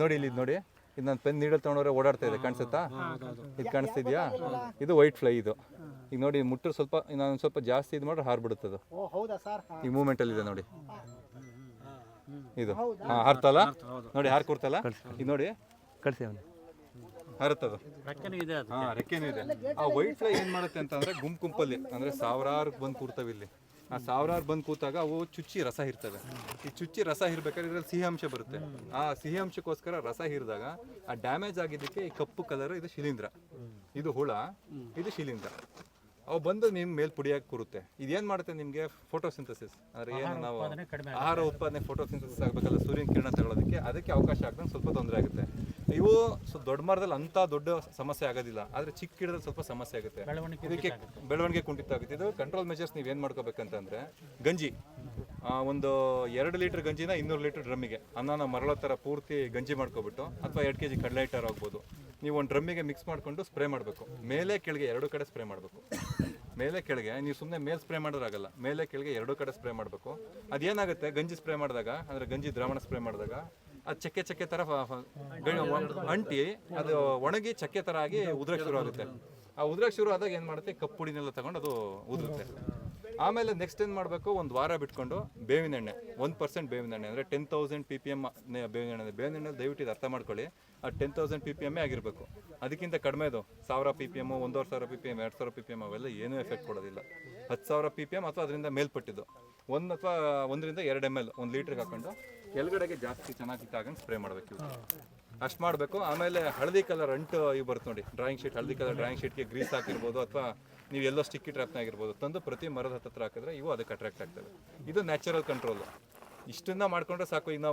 ನೋಡಿ ಇಲ್ಲಿ ಇದ್ ನೋಡಿ. ಇದು ನಾನು ಪೆನ್ ನೀಡಲ್ ತೊಗೊಂಡ್ರೆ ಓಡಾಡ್ತಾ ಇದೆ ಕಾಣಿಸುತ್ತಾ? ಇದು ಕಾಣಿಸ್ತಿದ್ಯಾ? ಇದು ವೈಟ್ ಫ್ಲೈ ಇದು. ಈಗ ನೋಡಿ ಮುಟ್ಟರು ಸ್ವಲ್ಪ ನಾನು ಸ್ವಲ್ಪ ಜಾಸ್ತಿ ಇದು ಮಾಡ್ರೆ ಹಾರ್ಬಿಡುತ್ತೆ ಅದು ಓ ಹೌದಾ ಸರ್? ಈಗ ಮೂಮೆಂಟಲ್ಲಿ ಇದೆ ನೋಡಿ. ಇದು. ಹಾಂ ಹಾರ್ತಲ್ಲ? ನೋಡಿ ಹಾರ್ ಕೊಡ್ತಲ್ಲ? ಇದು ನೋಡಿ. ಕಳಿಸಿ ಅದು. ಹಾ ರೆಕ್ಕೆನೂ ಇದೆ. ಆ ವೈಟ್ ಫ್ಲೈ ಏನ್ ಮಾಡುತ್ತೆ ಅಂತಂದ್ರೆ ಗುಂಪು ಗುಂಪಲ್ಲಿ ಅಂದ್ರೆ ಸಾವಿರಾರು ಬಂದು ಕೂರ್ತವೆ ಇಲ್ಲಿ. ಆ ಸಾವಿರಾರು ಬಂದು ಕೂತಾಗ ಅವು ಚುಚ್ಚಿ ರಸ ಇರ್ತವೆ ಈ ಚುಚ್ಚಿ ರಸ ಇರ್ಬೇಕಾದ್ರೆ ಇದ್ರಲ್ಲಿ ಸಿಹಿ ಅಂಶ ಬರುತ್ತೆ. ಆ ಸಿಹಿ ಅಂಶಕ್ಕೋಸ್ಕರ ರಸ ಹಿರಿದಾಗ ಆ ಡ್ಯಾಮೇಜ್ ಆಗಿದ್ದಕ್ಕೆ ಈ ಕಪ್ಪು ಕಲರ್ ಇದು ಶಿಲೀಂಧ್ರ. ಇದು ಹುಳ ಇದು ಶಿಲೀಂಧ್ರ. ಅವು ಬಂದು ನಿಮ್ ಮೇಲ್ ಪುಡಿಯಾಗಿ ಕೂರುತ್ತೆ. ಇದೇನ್ ಮಾಡುತ್ತೆ ನಿಮ್ಗೆ ಫೋಟೋಸಿಂಥಸಿಸ್ ಅಂದ್ರೆ ಏನು ನಾವು ಆಹಾರ ಉತ್ಪಾದನೆ ಫೋಟೋಸಿಂಥಸಿಸ್ ಆಗಬೇಕಲ್ಲ ಸೂರ್ಯನ ಕಿರಣ ತಗೊಳ್ಳೋದಕ್ಕೆ ಅದಕ್ಕೆ ಅವಕಾಶ ಆಗ್ದಂಗೆ ಸ್ವಲ್ಪ ತೊಂದರೆ ಆಗುತ್ತೆ. ಇವು ದೊಡ್ಡ ಮರದಲ್ಲಿ ಅಂತ ದೊಡ್ಡ ಸಮಸ್ಯೆ ಆಗೋದಿಲ್ಲ. ಆದ್ರೆ ಚಿಕ್ಕ ಗಿಡದಲ್ಲಿ ಸ್ವಲ್ಪ ಸಮಸ್ಯೆ ಆಗುತ್ತೆ. ಬೆಳವಣಿಗೆ ಇದಕ್ಕೆ ಬೆಳವಣಿಗೆ ಕುಂಠಿತ ಆಗುತ್ತೆ. ಇದು ಕಂಟ್ರೋಲ್ ಮೆಜರ್ಸ್ ನೀವು ಏನು ಮಾಡ್ಕೋಬೇಕಂತಂದ್ರೆ ಗಂಜಿ. ಒಂದು ಎರಡು ಲೀಟರ್ ಗಂಜಿನ ಇನ್ನೂರು ಲೀಟರ್ ಡ್ರಮ್ಮಿಗೆ. ಅನ್ನನ ಮರಳೋ ಥರ ಪೂರ್ತಿ ಗಂಜಿ ಮಾಡ್ಕೊಬಿಟ್ಟು ಅಥವಾ ಎರಡು ಕೆ ಜಿ ಕಡಲೆ ಹಿಟ್ಟಾರು ಆಗ್ಬೋದು. ನೀವು ಒಂದು ಡ್ರಮ್ಮಿಗೆ ಮಿಕ್ಸ್ ಮಾಡಿಕೊಂಡು ಸ್ಪ್ರೇ ಮಾಡಬೇಕು. ಮೇಲೆ ಕೆಳಗೆ ಎರಡು ಕಡೆ ಸ್ಪ್ರೇ ಮಾಡಬೇಕು. ಮೇಲೆ ಕೆಳಗೆ ನೀವು ಸುಮ್ಮನೆ ಮೇಲೆ ಸ್ಪ್ರೇ ಮಾಡೋದಾಗಲ್ಲ ಮೇಲೆ ಕೆಳಗೆ ಎರಡು ಕಡೆ ಸ್ಪ್ರೇ ಮಾಡಬೇಕು. ಅದೇನಾಗುತ್ತೆ? ಗಂಜಿ ಸ್ಪ್ರೇ ಮಾಡಿದಾಗ ಅಂದರೆ ಗಂಜಿ ದ್ರಾವಣ ಸ್ಪ್ರೇ ಮಾಡಿದಾಗ ಅದು ಚಕ್ಕೆ ಚಕ್ಕೆ ಥರ ಅಂಟಿ ಅದು ಒಣಗಿ ಚಕ್ಕೆ ಥರ ಆಗಿ ಉದ್ರಕ್ಕೆ ಶುರು ಆಗುತ್ತೆ. ಆ ಉದ್ರಕ್ಕೆ ಶುರು ಆದಾಗ ಏನು ಮಾಡುತ್ತೆ? ಕಪ್ಪುಡಿನೆಲ್ಲ ತಗೊಂಡು ಅದು ಉದುರುತ್ತೆ. ಆಮೇಲೆ ನೆಕ್ಸ್ಟ್ ಏನು ಮಾಡಬೇಕು? ಒಂದು ವಾರ ಬಿಟ್ಕೊಂಡು ಬೇವಿನ ಎಣ್ಣೆ, ಒಂದು ಪರ್ಸೆಂಟ್ ಬೇವಿನ ಎಣ್ಣೆ ಅಂದರೆ ten thousand p p m ಬೇವಿನ ಎಣ್ಣೆ ಬೇವಿನ ಎಣ್ಣೆ ದಯವಿಟ್ಟು ಇದು ಅರ್ಥ ಮಾಡ್ಕೊಳ್ಳಿ. ಆ ಟೆನ್ ತೌಸಂಡ್ ಪಿ ಪಿ ಎಮ್ಮೇ ಆಗಿರಬೇಕು. ಅದಕ್ಕಿಂತ ಕಡಿಮೆದು ಸಾವಿರ ಪಿ ಪಿ ಎಂ ಒಂದೂವರೆ ಸಾವಿರ ಪಿ ಪಿ ಎಂ ಎರಡು ಸಾವಿರ ಪಿ ಪಿ ಎಂ ಅವೆಲ್ಲ ಏನೂ ಎಫೆಕ್ಟ್ ಕೊಡೋದಿಲ್ಲ. ಹತ್ತು ಸಾವಿರ ಪಿ ಪಿ ಎಂ ಅಥವಾ ಅದರಿಂದ ಮೇಲ್ಪಟ್ಟಿದ್ದು. ಒಂದು ಅಥವಾ ಒಂದರಿಂದ ಎರಡು ಎಂ ಎಲ್ ಒಂದು ಲೀಟ್ರಿಗೆ ಹಾಕೊಂಡು ಕೆಳಗಡೆಗೆ ಜಾಸ್ತಿ ಚೆನ್ನಾಗಿ ತಾಗಂಡು ಸ್ಪ್ರೇ ಮಾಡಬೇಕು ಅಷ್ಟು ಮಾಡಬೇಕು. ಆಮೇಲೆ ಹಳದಿ ಕಲರ್ ಅಂಟು ಇವು ಬರುತ್ತೆ ನೋಡಿ. ಡ್ರಾಯಿಂಗ್ ಶೀಟ್ ಹಳದಿ ಕಲರ್ ಡ್ರಾಯಿಂಗ್ ಶೀಟ್ಗೆ ಗ್ರೀಸ್ ಹಾಕಿರ್ಬೋದು ಅಥವಾ ನೀವು ಎಲ್ಲೋ ಸ್ಟಿಕ್ಕಿ ಟ್ರ್ಯಾಪ್ನ ಆಗಿರ್ಬೋದು. ತಂದು ಪ್ರತಿ ಮರದ ಹತ್ತಿರ ಹಾಕಿದ್ರೆ ಇವು ಅದಕ್ಕೆ ಅಟ್ರಾಕ್ಟ್ ಆಗ್ತವೆ. ಇದು ನ್ಯಾಚುರಲ್ ಕಂಟ್ರೋಲ್ ಇಷ್ಟನ್ನ ಮಾಡ್ಕೊಂಡ್ರೆ ಸಾಕು ಈಗ ನಾವು